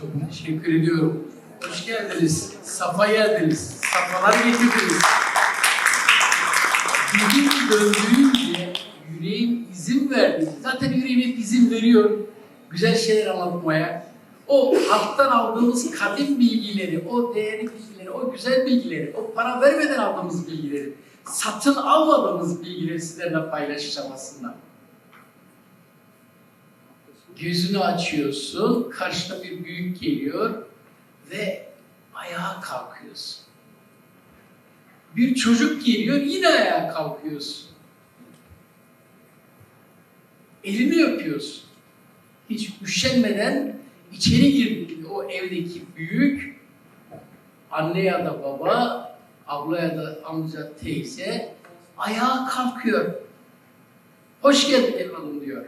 Çok teşekkür ediyorum. Hoş geldiniz. Safa geldiniz. Safalar getirdiniz. Dilim döndüğünce yüreğim izin verdi. Zaten yüreğim hep izin veriyor. Güzel şeyler anlatmaya. O halktan aldığımız kadim bilgileri, o değerli bilgileri, o güzel bilgileri, o para vermeden aldığımız bilgileri, satın almadığımız bilgileri sizlerle paylaşacağım aslında. Gözünü açıyorsun, karşına bir büyük geliyor ve ayağa kalkıyorsun. Bir çocuk geliyor, yine ayağa kalkıyorsun. Elini öpüyorsun. Hiç üşenmeden içeri girdin. O evdeki büyük, anne ya da baba, abla ya da amca, teyze ayağa kalkıyor. Hoş geldin evladım diyor.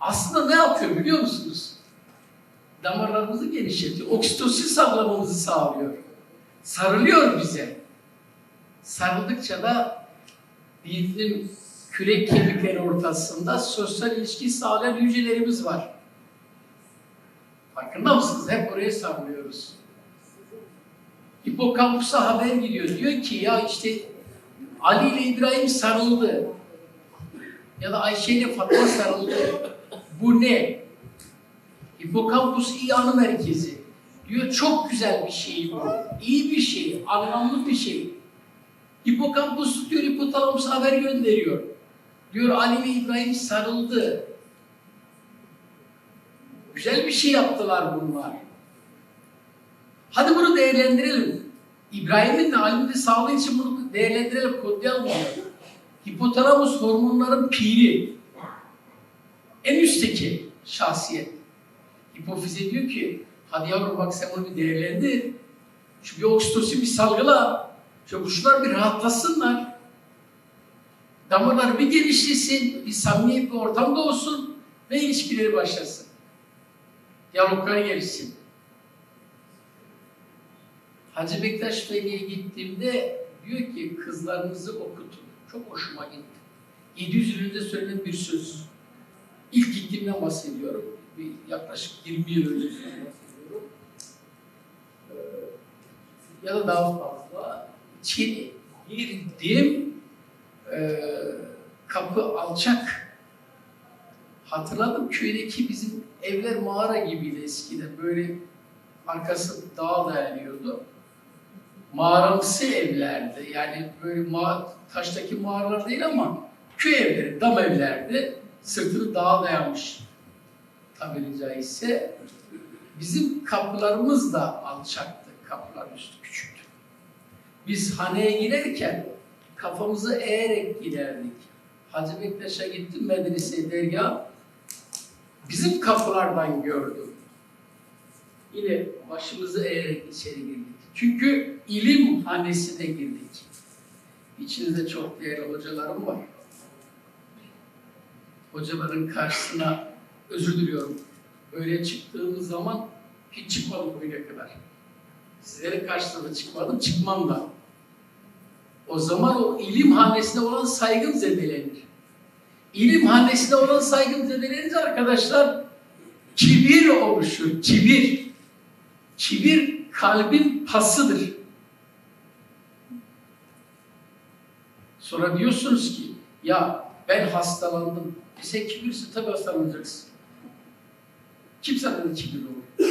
Aslında ne yapıyor biliyor musunuz? Damarlarımızı genişletiyor. Oksitosin salgılamamızı sağlıyor. Sarılıyor bize. Sarıldıkça da bizim kürek kemikleri ortasında sosyal ilişki sağlayan hücrelerimiz var. Farkında mısınız? Hep oraya sarılıyoruz. Hipokampusa haber gidiyor. Diyor ki ya işte Ali ile İbrahim sarıldı. Ya da Ayşe ile Fatma sarıldı. Bu ne? Hipokampus iyi anı merkezi. Diyor çok güzel bir şey bu. İyi bir şey, anlamlı bir şey. Hipokampus diyor hipotalamusa haber gönderiyor. Diyor Ali İbrahim sarıldı. Güzel bir şey yaptılar bunlar. Hadi bunu değerlendirelim. İbrahim'in de Ali'nin de sağlığı için bunu değerlendirelim, kodlayalım bunu. Hipotalamus hormonların piri. En üstteki şahsiyet. Hipofize diyor ki, hadi yavrum bak sen bunu bir değerlendir. Şu bir oksitosin bir salgıla. Şu kuşlar bir rahatlasınlar. Damarlar bir genişlesin, bir samimi bir ortamda olsun ve ilişkileri başlasın. Diyaloglar gelişsin. Hacı Bektaş Veli'ye gittiğimde diyor ki kızlarınızı okutun. Çok hoşuma gitti. 700 yılında söylenen bir söz. İlk gittiğimden bahsediyorum. Bir yaklaşık 20 yıl önce bahsediyorum. Ee, ya da daha fazla. İçeri girdim. Ee, kapı alçak. Hatırladım köydeki bizim evler mağara gibiydi eskiden. Böyle arkası dağa dayanıyordu. Mağaramsı evlerdi. Yani böyle ma taştaki mağaralar değil ama köy evleri, dam evlerdi. Sırtını dağa dayanmış tabiri caizse. Bizim kapılarımız da alçaktı. Kapıların üstü küçüktü. Biz haneye girerken kafamızı eğerek girerdik. Hacı Bektaş'a gittim medrese dergah. Bizim kapılardan gördüm. Yine başımızı eğerek içeri girdik. Çünkü ilim hanesine girdik. İçinizde çok değerli hocalarım var. Hocaların karşısına özür diliyorum. Böyle çıktığımız zaman hiç çıkmadım bugüne kadar. Sizlerin karşısına çıkmadım, çıkmam da. O zaman o ilim hanesine olan saygım zedelenir. İlim hanesine olan saygım zedelenince arkadaşlar kibir oluşur, kibir. Kibir kalbin pasıdır. Sonra diyorsunuz ki ya ben hastalandım. Sen kibirsin tabii hastalanacaksın. Kim da kibir olur?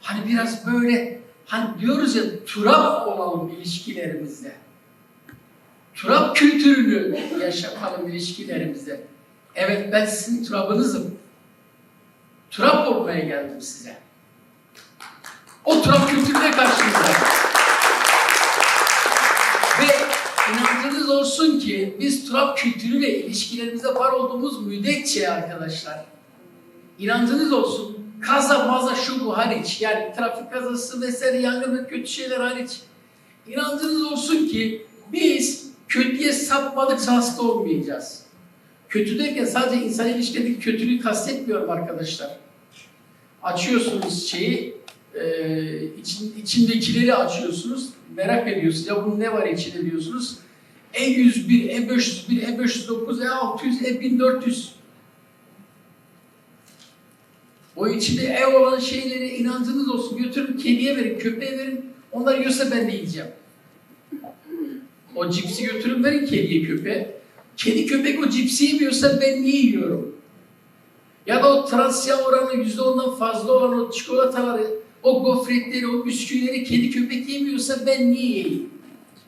Hani biraz böyle hani diyoruz ya turap olalım ilişkilerimizde. Turap kültürünü yaşatalım ilişkilerimizde. Evet ben sizin turabınızım. Turap olmaya geldim size. O turap kültürüne karşınızda. Ve inancınız olsun ki biz turap kültürüyle ilişkilerimizde var olduğumuz müddetçe arkadaşlar. İnancınız olsun. Kaza maza şu bu hariç yani trafik kazası vesaire yangın ve kötü şeyler hariç. İnancınız olsun ki biz kötüye sapmadıkça hasta olmayacağız. Kötü derken sadece insan ilişkilerindeki kötülüğü kastetmiyorum arkadaşlar. Açıyorsunuz şeyi, e, için, içindekileri açıyorsunuz, merak ediyorsunuz. Ya bunun ne var içinde diyorsunuz. E101, E501, E509, E600, E1400. O içinde ev olan şeyleri inancınız olsun. Götürün kediye verin, köpeğe verin. Onlar yiyorsa ben de yiyeceğim. O cipsi götürün verin kediye köpeğe. Kedi köpek o cipsi yemiyorsa ben niye yiyorum? Ya da o trans yağ oranı yüzde ondan fazla olan o çikolataları, o gofretleri, o bisküvileri kedi köpek yemiyorsa ben niye yiyeyim?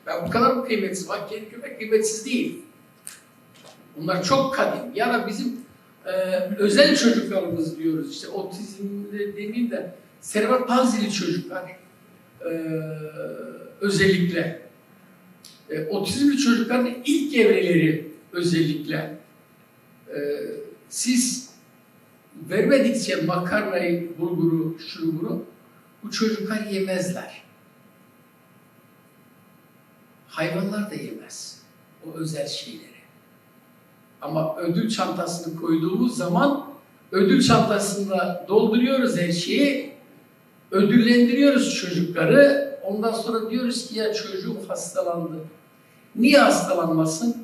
Ben bu kadar mı kıymetsiz? Bak kedi köpek kıymetsiz değil. Bunlar çok kadim. Ya da bizim e, özel çocuklarımız diyoruz. İşte otizmli demeyeyim de serebral palsili çocuklar e, özellikle. E, otizmli çocukların ilk evreleri özellikle e, siz vermedikçe makarnayı, bulguru, şunu bunu bu çocuklar yemezler. Hayvanlar da yemez o özel şeyleri. Ama ödül çantasını koyduğumuz zaman ödül çantasında dolduruyoruz her şeyi, ödüllendiriyoruz çocukları. Ondan sonra diyoruz ki ya çocuğum hastalandı. Niye hastalanmasın?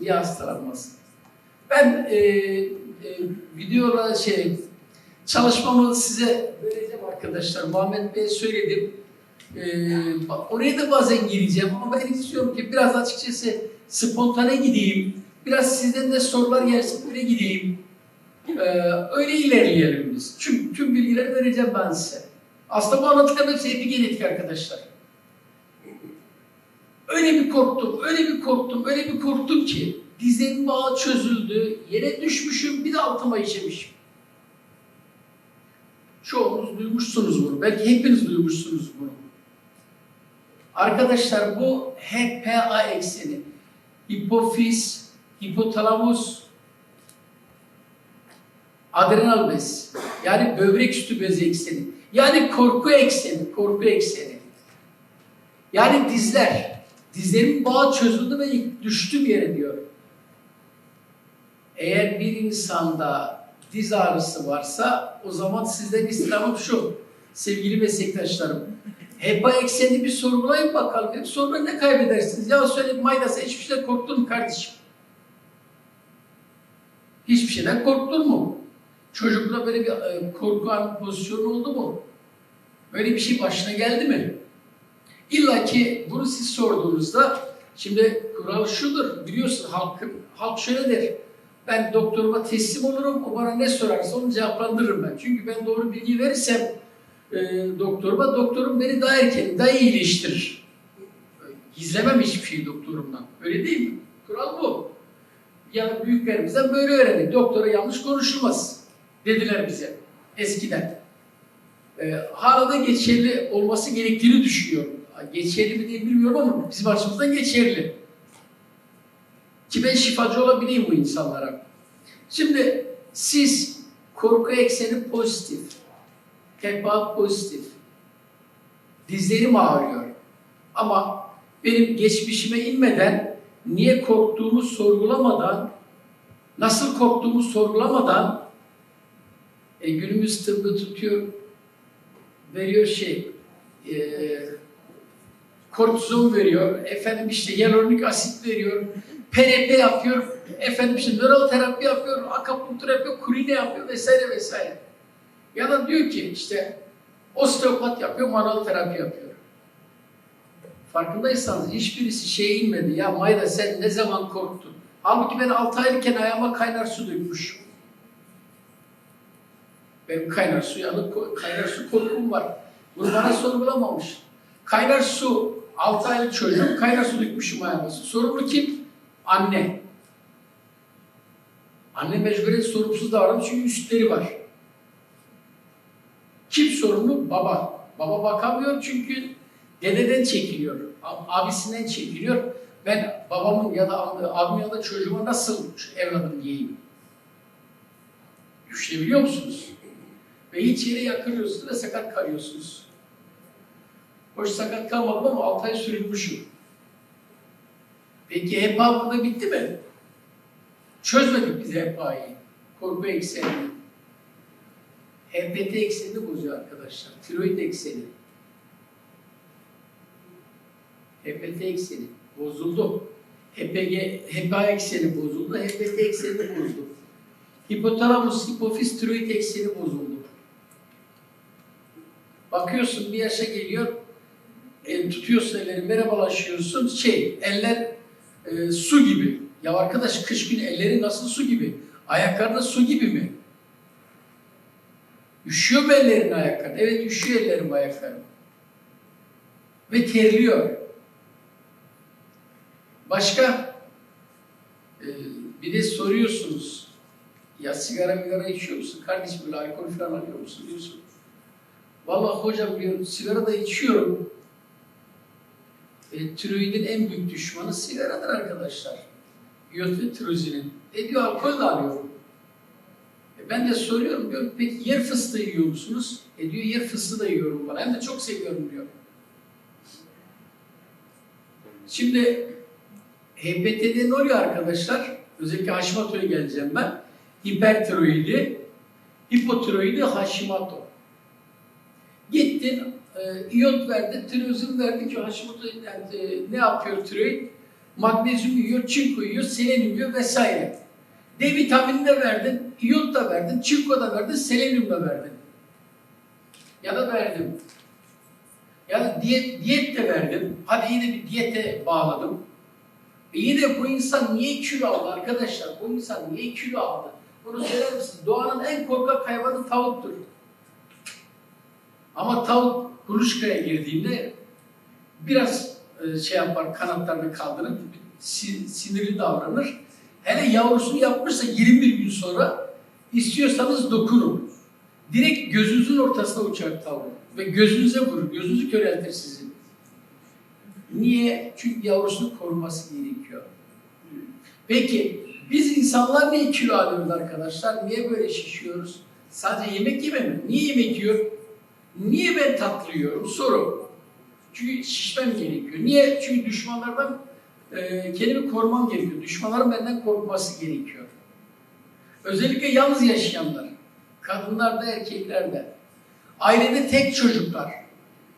Niye hastalanmasın? Ben e, e, videola şey çalışmamı size vereceğim arkadaşlar. Muhammed Bey söyledim. E, bak oraya da bazen gireceğim ama ben istiyorum ki biraz açıkçası spontane gideyim. Biraz sizden de sorular gelsin öyle gideyim. E, öyle ilerleyelim biz. Çünkü tüm bilgileri vereceğim ben size. Aslında bu anlattıklarım hepsi epigenetik arkadaşlar. Öyle bir korktum, öyle bir korktum, öyle bir korktum ki dizlerim bağı çözüldü, yere düşmüşüm, bir de altıma işemişim. Çoğunuz duymuşsunuz bunu, belki hepiniz duymuşsunuz bunu. Arkadaşlar bu HPA ekseni. Hipofiz, hipotalamus, adrenal bez. Yani böbrek üstü bezi ekseni. Yani korku ekseni, korku ekseni. Yani dizler. Dizlerimin bağı çözüldü ve düştüm yere diyor. Eğer bir insanda diz ağrısı varsa o zaman sizden istirhamım şu. Sevgili meslektaşlarım. HEPA eksenini bir sorgulayın bakalım. Hep sonra ne kaybedersiniz? Ya söyle Maydas'a hiçbir şeyden korktun mu kardeşim? Hiçbir şeyden korktun mu? Çocukla böyle bir e, korku pozisyonu oldu mu? Böyle bir şey başına geldi mi? İlla ki bunu siz sorduğunuzda şimdi kural şudur biliyorsun halkın halk şöyle der. Ben doktoruma teslim olurum o bana ne sorarsa onu cevaplandırırım ben. Çünkü ben doğru bilgi verirsem e, doktoruma doktorum beni daha erken daha iyi iyileştirir. Gizlemem hiçbir şeyi doktorumdan. Öyle değil mi? Kural bu. Yani büyüklerimizden böyle öğrendik. Doktora yanlış konuşulmaz dediler bize eskiden. E, hala geçerli olması gerektiğini düşünüyorum. Geçerli mi diye bilmiyorum ama bizim açımızdan geçerli. Ki ben şifacı olabileyim bu insanlara. Şimdi siz korku ekseni pozitif, HEPA pozitif, dizlerim ağrıyor. Ama benim geçmişime inmeden, niye korktuğumu sorgulamadan, nasıl korktuğumu sorgulamadan e, günümüz tıbbı tutuyor, veriyor şey, e, kortizon veriyor, efendim işte hyaluronik asit veriyor, PRP yapıyor, efendim işte nöral terapi yapıyor, akupunktur yapıyor, kurine yapıyor vesaire vesaire. Ya da diyor ki işte osteopat yapıyor, manuel terapi yapıyor. Farkındaysanız hiçbirisi şeye inmedi. Ya Mayra sen ne zaman korktun? Halbuki ben 6 aylıkken ayağıma kaynar su dökmüş. Benim kaynar suya kaynar su korkum var. Bunu bana sorgulamamış. Kaynar su, 6 aylık çocuğum kaynar su dökmüşüm ayağıma. Sorumlu kim? Anne. Anne mecburen sorumsuz davranmış çünkü üstleri var. Kim sorumlu? Baba. Baba bakamıyor çünkü dededen çekiliyor. Abisinden çekiliyor. Ben babamın ya da abimin ya da çocuğuma nasıl evladım diyeyim? Düşünebiliyor musunuz? Ve hiç yere yakılıyorsunuz ve sakat kalıyorsunuz. Hoş sakat kalmadım ama 6 ay sürülmüşüm. Peki HEPA burada bitti mi? Çözmedik biz HEPA'yı. Korku eksenini. HPT eksenini bozuyor arkadaşlar. Tiroid ekseni. HPT ekseni bozuldu. HPG, HPA ekseni bozuldu. HPT ekseni bozuldu. Hipotalamus hipofiz tiroid ekseni bozuldu. Bakıyorsun bir yaşa geliyor, el tutuyorsun elleri, merhabalaşıyorsun, şey, eller e, su gibi. Ya arkadaş kış günü elleri nasıl su gibi? Ayaklarda su gibi mi? Üşüyor mu ellerin ayakları? Evet üşüyor ellerim ayaklarım. Ve terliyor. Başka? Ee, bir de soruyorsunuz. Ya sigara migara içiyor musun? Kardeşim böyle alkol falan alıyor musun? Diyorsun. Vallahi hocam diyorum sigara da içiyorum. E, tiroidin en büyük düşmanı sigaradır arkadaşlar. İyot ve tirozinin. E diyor alkol de alıyorum. Ben de soruyorum diyorum peki yer fıstığı yiyor musunuz? E diyor yer fıstığı da yiyorum bana. Hem de çok seviyorum diyor. Şimdi HPT'de ne oluyor arkadaşlar? Özellikle Hashimoto'ya geleceğim ben. Hipertiroidi, hipotiroidi, Hashimoto. Gittin, e, iyot verdi, tirozin verdi ki Hashimoto e, ne yapıyor tiroid? Magnezyum yiyor, çinko yiyor, selenyum yiyor vesaire. D vitamini de verdin, iyot da verdin, çinko da verdin, selenyum da verdin. Ya da verdim. Ya da diyet, diyet de verdim. Hadi yine bir diyete bağladım. E yine bu insan niye kilo aldı arkadaşlar? Bu insan niye kilo aldı? Bunu söyler misiniz? Doğanın en korkak hayvanı tavuktur. Ama tavuk kuluçkaya girdiğinde biraz e, şey yapar, kanatlarını kaldırır, si- sinirli davranır. Hele yavrusunu yapmışsa 21 gün sonra istiyorsanız dokunun. Direkt gözünüzün ortasına uçar tavuk ve gözünüze vurur, gözünüzü köreltir sizin. Niye? Çünkü yavrusunu koruması gerekiyor. Peki biz insanlar niye kilo alıyoruz arkadaşlar? Niye böyle şişiyoruz? Sadece yemek yeme mi? Niye yemek yiyor? Niye ben tatlı yiyorum? Soru. Çünkü şişmem gerekiyor. Niye? Çünkü düşmanlardan e, kendimi korumam gerekiyor. Düşmanların benden korkması gerekiyor. Özellikle yalnız yaşayanlar. Kadınlar da erkekler de. Ailede tek çocuklar.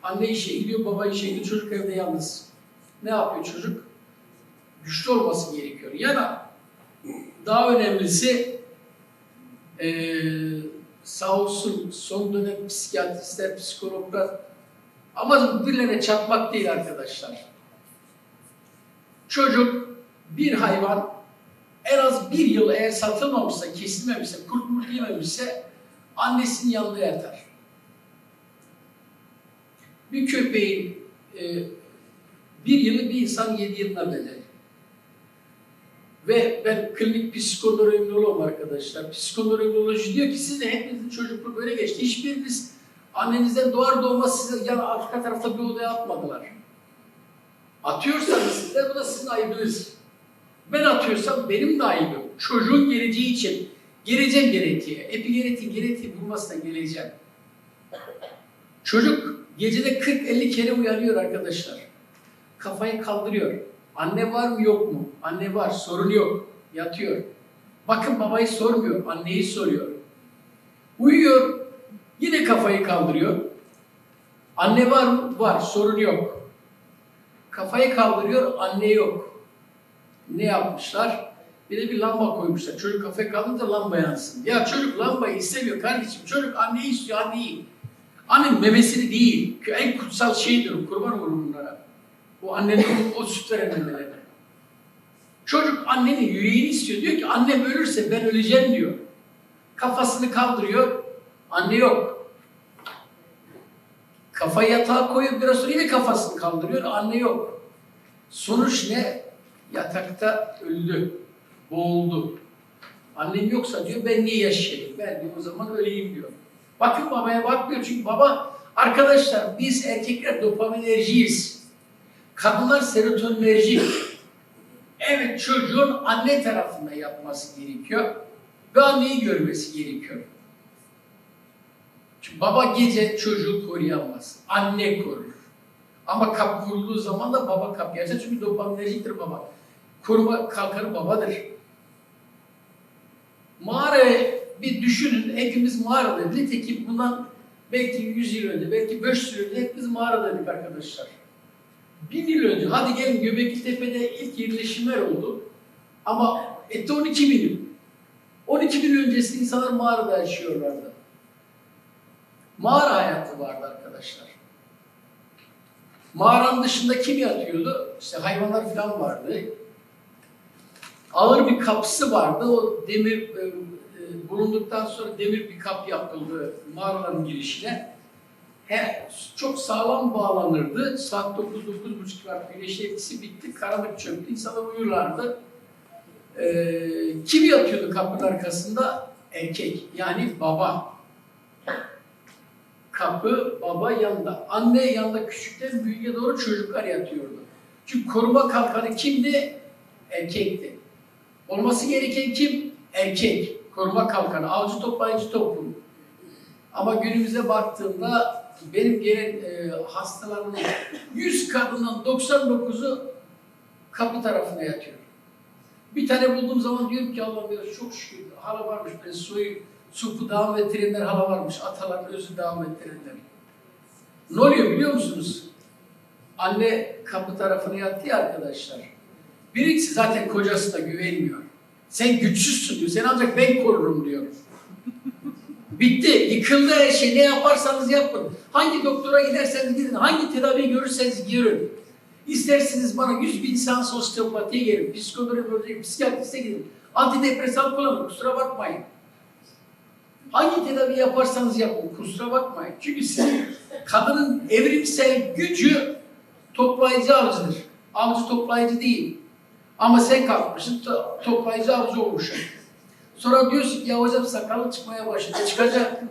Anne işe gidiyor, baba işe gidiyor, çocuk evde yalnız. Ne yapıyor çocuk? Güçlü olması gerekiyor. Ya da daha önemlisi eee sağ olsun son dönem psikiyatristler, psikologlar ama birilerine çatmak değil arkadaşlar. Çocuk bir hayvan en az bir yıl eğer satılmamışsa, kesilmemişse, kurt annesinin yanında yatar. Bir köpeğin e, bir yılı bir insan yedi yılına bedel. Ve ben klinik psikonöroloğum arkadaşlar. Psikonöroloji diyor ki siz de hepinizin çocukluğu böyle geçti. Hiçbiriniz annenizden doğar doğmaz size yan arka tarafta bir odaya atmadılar. Atıyorsanız sizler bu da sizin ayıbınız. Ben atıyorsam benim de ayıbım. Çocuğun geleceği için geleceğim genetiğe. Epigenetik genetiği bulmasına geleceğim. Çocuk gecede 40-50 kere uyanıyor arkadaşlar. Kafayı kaldırıyor. Anne var mı yok mu? Anne var, sorun yok. Yatıyor. Bakın babayı sormuyor, anneyi soruyor. Uyuyor, yine kafayı kaldırıyor. Anne var mı? Var, sorun yok. Kafayı kaldırıyor, anne yok. Ne yapmışlar? Bir de bir lamba koymuşlar. Çocuk kafayı kaldırınca lamba yansın. Ya çocuk lambayı istemiyor kardeşim. Çocuk anneyi istiyor, anneyi. Annenin memesini değil. En kutsal şeydir kurban olurum bunlara. O annenin o süt veren memelerine. Çocuk annenin yüreğini istiyor. Diyor ki annem ölürse ben öleceğim diyor. Kafasını kaldırıyor. Anne yok. Kafayı yatağa koyup biraz sonra yine kafasını kaldırıyor. Anne yok. Sonuç ne? Yatakta öldü. Boğuldu. Annem yoksa diyor ben niye yaşayayım? Ben diyor o zaman öleyim diyor. Bakın babaya bakmıyor çünkü baba arkadaşlar biz erkekler dopaminerjiyiz. Kadınlar serotonerjik. Evet çocuğun anne tarafında yapması gerekiyor ve anneyi görmesi gerekiyor. Çünkü baba gece çocuğu koruyamaz. Anne korur. Ama kapı vurulduğu zaman da baba kapıyı açar. Çünkü dopaminerjiktir baba. Koruma kalkanı babadır. Mağaraya bir düşünün. Hepimiz mağaradayız. Nitekim bundan belki 100 yıl önce, belki 500 yıl önce hepimiz mağaradaydık arkadaşlar. Bin yıl önce, hadi gelin Göbekli Tepe'de ilk yerleşimler oldu. Ama etti 12 bin yıl. 12 bin öncesinde insanlar mağarada yaşıyorlardı. Mağara hayatı vardı arkadaşlar. Mağaranın dışında kim yatıyordu? İşte hayvanlar falan vardı. Ağır bir kapısı vardı. O demir e, e, bulunduktan sonra demir bir kap yapıldı mağaraların girişine. He, çok sağlam bağlanırdı. Saat 9-9.30 var. Güneş etkisi bitti. Karanlık çöktü. İnsanlar uyurlardı. Ee, kim yatıyordu kapının arkasında? Erkek. Yani baba. Kapı, baba yanında. Anne yanında küçükten büyüğe doğru çocuklar yatıyordu. Çünkü koruma kalkanı kimdi? Erkekti. Olması gereken kim? Erkek. Koruma kalkanı. Avcı toplayıcı toplum. Ama günümüze baktığımda benim gelen e, hastalarımın 100 kadından 99'u kapı tarafına yatıyor. Bir tane bulduğum zaman diyorum ki Allah'ım biraz çok şükür hala varmış böyle suyu, supu devam ettirenler hala varmış. Ataların özü devam ettirenler. Ne oluyor biliyor musunuz? Anne kapı tarafına yattı ya arkadaşlar. Birincisi zaten kocası da güvenmiyor. Sen güçsüzsün diyor. Sen ancak ben korurum diyor. Bitti. Yıkıldı her şey. Ne yaparsanız yapın. Hangi doktora giderseniz gidin. Hangi tedaviyi görürseniz görün. İsterseniz bana 100 bin seans osteopatiye gelin. Psikoloji, bölge, psikiyatriste gidin. Antidepresan kullanın. Kusura bakmayın. Hangi tedavi yaparsanız yapın. Kusura bakmayın. Çünkü sizin kadının evrimsel gücü toplayıcı avcıdır. Avcı toplayıcı değil. Ama sen kalkmışsın to- toplayıcı avcı olmuşsun. Sonra diyorsun ki ya hocam sakalı çıkmaya başladı. E çıkacak.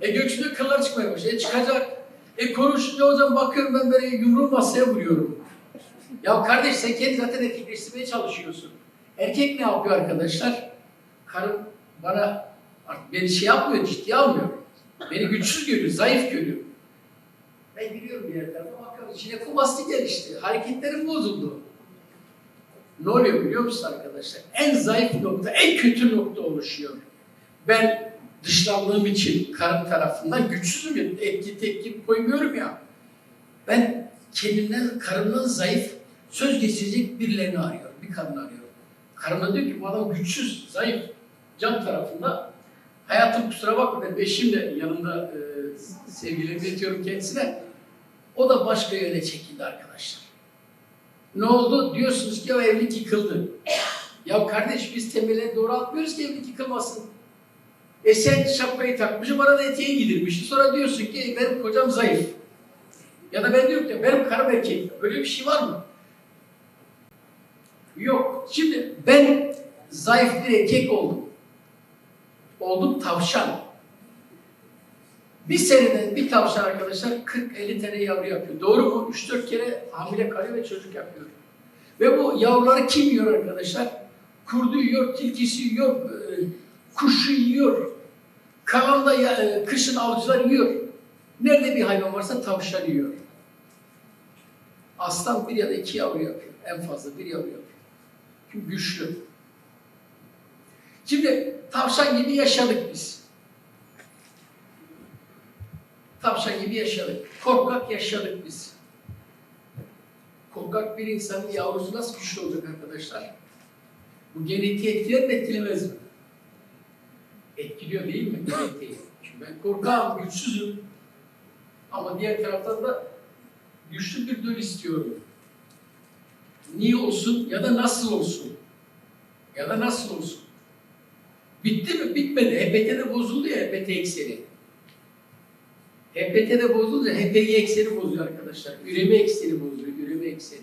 E göğsünde kıllar çıkmaya başladı. E çıkacak. E konuşunca hocam bakıyorum ben böyle yumruğu masaya vuruyorum. Ya kardeş sen kendi zaten erkekleştirmeye çalışıyorsun. Erkek ne yapıyor arkadaşlar? Karım bana beni şey yapmıyor, ciddiye almıyor. Beni güçsüz görüyor, zayıf görüyor. Ben gidiyorum bir yer tarafa bakıyorum içine kumastik gelişti. Hareketlerim bozuldu. Ne oluyor biliyor musun arkadaşlar? En zayıf nokta, en kötü nokta oluşuyor. Ben dışlandığım için karım tarafından güçsüzüm ya, etki tepki koymuyorum ya. Ben kendimden, karımdan zayıf, söz geçirecek birilerini arıyorum, bir kadın arıyorum. Karım diyor ki bu adam güçsüz, zayıf, can tarafında. Hayatım kusura bakma benim eşim de yanımda e, sevgilerimi iletiyorum kendisine. O da başka yöne çekildi arkadaşlar. Ne oldu? Diyorsunuz ki o evlilik yıkıldı. Ya kardeş biz temele doğru atmıyoruz ki evlilik yıkılmasın. E sen şapkayı takmışsın, bana da eteği giydirmişsin. Sonra diyorsun ki benim kocam zayıf. Ya da ben diyorum ki benim karım erkek. Böyle bir şey var mı? Yok. Şimdi ben zayıf bir erkek oldum. Oldum tavşan. Bir seneden bir tavşan arkadaşlar 40-50 tane yavru yapıyor. Doğru mu? 3-4 kere hamile kalıyor ve çocuk yapıyor. Ve bu yavruları kim yiyor arkadaşlar? Kurdu yiyor, tilkisi yiyor, e, kuşu yiyor. Kalan da ya- e, kışın avcılar yiyor. Nerede bir hayvan varsa tavşan yiyor. Aslan bir ya da iki yavru yapıyor. En fazla bir yavru yapıyor. Çünkü güçlü. Şimdi tavşan gibi yaşadık biz. Tavşan gibi yaşadık. Korkak yaşadık biz. Korkak bir insanın yavrusu nasıl güçlü olacak arkadaşlar? Bu genetiği etkiler mi etkilemez mi? Etkiliyor değil mi genetiği? Çünkü ben korkağım, güçsüzüm. Ama diğer taraftan da güçlü bir döl istiyorum. Niye olsun ya da nasıl olsun? Ya da nasıl olsun? Bitti mi? Bitmedi. HPT'de bozuldu ya HPT ekseni. HPT'de bozuldu ya HPI ekseni bozuyor arkadaşlar. Üreme ekseni bozuyor. Üreme ekseni.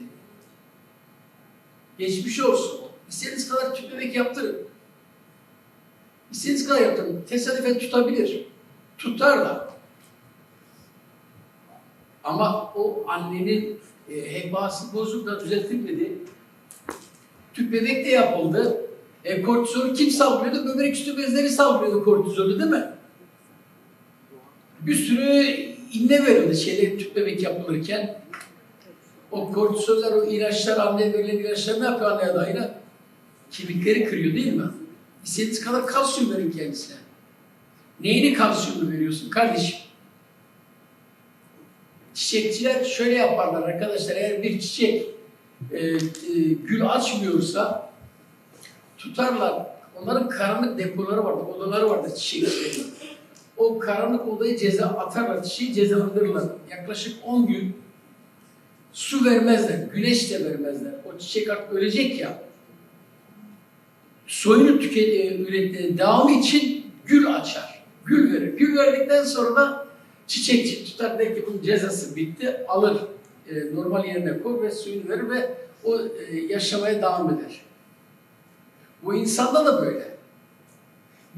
Geçmiş olsun. İstediğiniz kadar tüp bebek yaptırın. İstediğiniz kadar yaptırın. Tesadüfen tutabilir. Tutar da. Ama o annenin e, HPA'sı bozuk da düzeltilmedi. Tüp bebek de yapıldı. E, kortizolü kim salgılıyordu? Böbrek üstü bezleri salgılıyordu kortizolü değil mi? Bir sürü inne verildi şeyler tüp bebek yapılırken. O kortizoller, o ilaçlar, anneye verilen ilaçlar ne yapıyor anneye dair? Kemikleri kırıyor değil mi? İstediğiniz kadar kalsiyum verin kendisine. Neyini kalsiyumlu veriyorsun kardeşim? Çiçekçiler şöyle yaparlar arkadaşlar. Eğer bir çiçek e, e, gül açmıyorsa tutarlar Onların karanlık depoları vardı, odaları vardı çiçekçilerin. O karanlık odaya ceza atarlar, çiçeği cezalandırırlar. Yaklaşık 10 gün su vermezler, güneş de vermezler. O çiçek artık ölecek ya. Soyunu tüket, üretmeye devamı için gül açar. Gül verir. Gül verdikten sonra da çiçekçi tutar der ki bunun cezası bitti. Alır e, normal yerine koy ve suyunu verir ve o e, yaşamaya devam eder. Bu insanda da böyle.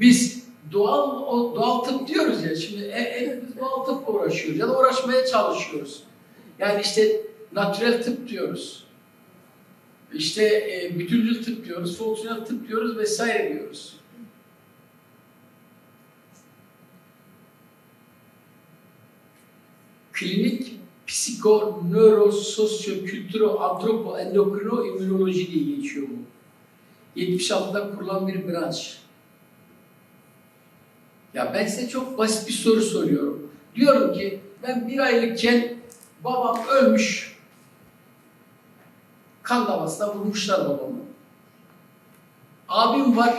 Biz doğal o doğal tıp diyoruz ya şimdi e, e, doğal tıpla uğraşıyoruz ya da uğraşmaya çalışıyoruz. Yani işte natürel tıp diyoruz. İşte e, bütüncül tıp diyoruz, fonksiyonel tıp diyoruz vesaire diyoruz. Klinik psiko, nöro, sosyo, kültüro, antropo, endokrino, immünoloji diye geçiyor bu. 76'da kurulan bir branş. Ya ben size çok basit bir soru soruyorum. Diyorum ki ben bir aylıkken babam ölmüş. Kan davasına vurmuşlar babamı. Abim var.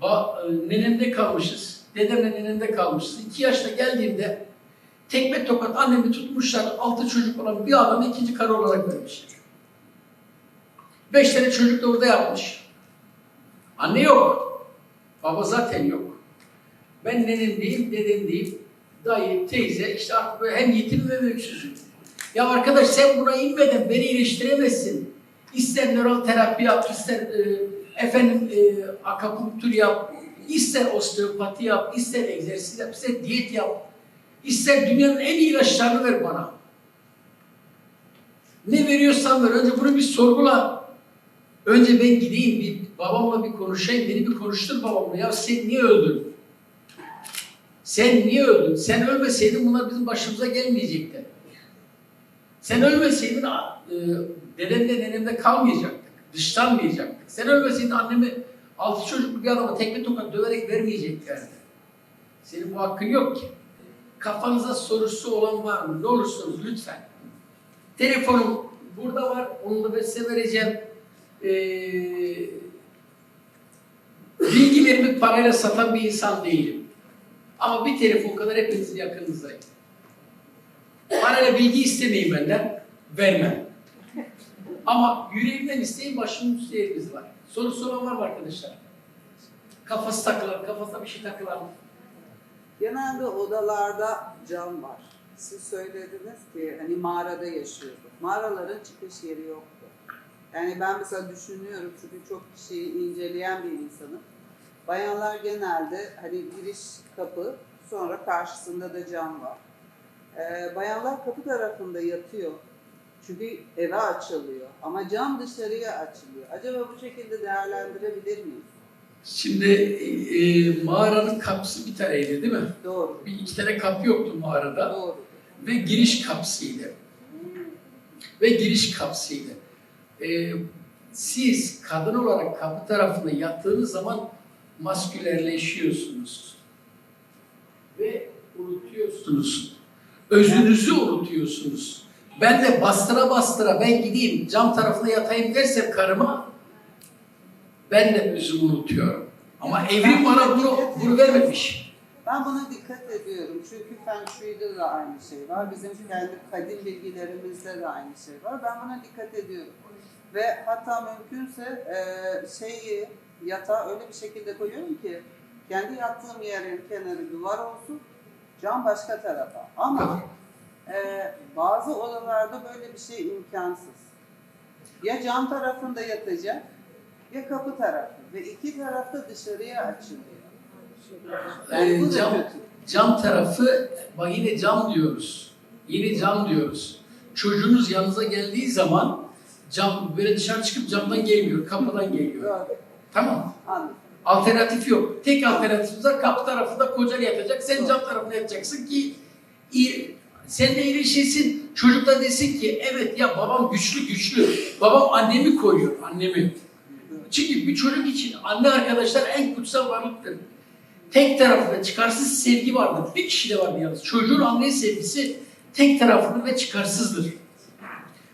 Ba, e, nenemde kalmışız. Dedemle nenemde kalmışız. İki yaşta geldiğimde tekme tokat annemi tutmuşlar. Altı çocuk olan bir adamı ikinci karı olarak vermişler. Beş tane çocuk da orada yapmış. Anne yok. Baba zaten yok. Ben nenem diyeyim, dedem diyeyim, dayı, teyze, işte artık böyle hem yetim ve öksüzüm. Ya arkadaş sen buna inmeden beni iyileştiremezsin. İster nöral terapi yap, ister e, efendim e, akupunktur yap, ister osteopati yap, ister egzersiz yap, ister diyet yap, ister dünyanın en iyi ilaçlarını ver bana. Ne veriyorsan ver. Önce bunu bir sorgula. Önce ben gideyim bir babamla bir konuşayım. Beni bir konuştur babamla. Ya sen niye öldün? Sen niye öldün? Sen ölmeseydin bunlar bizim başımıza gelmeyecekti. Sen ölmeseydin e, dedemde nenemde kalmayacaktık. Dışlanmayacaktık. Sen ölmeseydin annemi altı çocuklu bir adama tekme tokat döverek vermeyeceklerdi. Senin bu hakkın yok ki. Kafanıza sorusu olan var mı? Ne olursunuz lütfen. Telefonum burada var. Onu da size vereceğim. Ee, bilgilerimi parayla satan bir insan değilim. Ama bir telefon kadar hepinizin yakınınızdayım. Parayla bilgi istemeyin benden. Vermem. Ama yüreğimden isteyin başımın üstü yeriniz var. Soru soran var mı arkadaşlar? Kafası takılan, kafasına bir şey takılan. Genelde odalarda cam var. Siz söylediniz ki hani mağarada yaşıyorduk. Mağaraların çıkış yeri yoktu. Yani ben mesela düşünüyorum çünkü çok kişiyi inceleyen bir insanım. Bayanlar genelde hani giriş kapı sonra karşısında da cam var. Ee, bayanlar kapı tarafında yatıyor. Çünkü eve açılıyor. Ama cam dışarıya açılıyor. Acaba bu şekilde değerlendirebilir miyiz? Şimdi e, mağaranın kapısı bir taneydi değil mi? Doğru. Bir iki tane kapı yoktu mağarada. Doğru. Ve giriş kapısıydı. Ve giriş kapısıydı. E, siz kadın olarak kapı tarafına yattığınız zaman maskülerleşiyorsunuz. Ve unutuyorsunuz. Özünüzü unutuyorsunuz. Ben de bastıra bastıra ben gideyim cam tarafına yatayım dersem karıma ben de özümü unutuyorum. Ama evrim bana bunu, bunu vermemiş. Ben buna dikkat ediyorum çünkü Feng Shui'de de aynı şey var. Bizim kendi kadim bilgilerimizde de aynı şey var. Ben buna dikkat ediyorum. Ve hatta mümkünse e, şeyi yatağı öyle bir şekilde koyuyorum ki kendi yattığım yerin kenarı duvar olsun, cam başka tarafa. Ama e, bazı odalarda böyle bir şey imkansız. Ya cam tarafında yatacak ya kapı tarafı ve iki tarafta dışarıya açılıyor. Yani cam, cam tarafı, bak yine cam diyoruz. Yine cam diyoruz. Çocuğunuz yanınıza geldiği zaman cam böyle dışarı çıkıp camdan gelmiyor, kapıdan geliyor. Tamam. Anladım. Alternatif yok. Tek alternatif var. Kapı tarafında kocan yatacak. Sen cam tarafına yatacaksın ki iyi, sen de iyileşirsin. Çocuk da desin ki evet ya babam güçlü güçlü. Babam annemi koruyor. Annemi. Çünkü bir çocuk için anne arkadaşlar en kutsal varlıktır. Tek taraflı çıkarsız sevgi vardır. Bir kişi de vardır yalnız. Çocuğun anne sevgisi tek taraflı ve çıkarsızdır.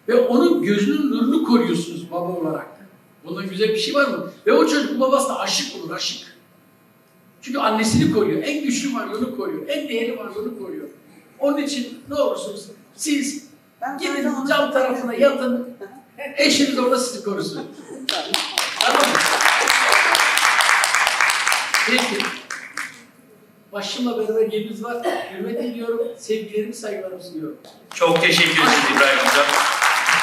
Ve onun gözünün nurunu koruyorsunuz baba olarak. Bundan güzel bir şey var mı? Ve o çocuk babasına aşık olur, aşık. Çünkü annesini koruyor. En güçlü varlığını koruyor. En değerli varlığını koruyor. Onun için ne olursunuz siz Ben gidin onu cam tarafına yatın. Eşiniz orada sizi korusun. Tamam mı? Peki. Başımla beraber yeriniz var. Hürmet ediyorum. Sevgilerimi, saygılarımı sunuyorum. Çok teşekkür ederiz İbrahim Hocam.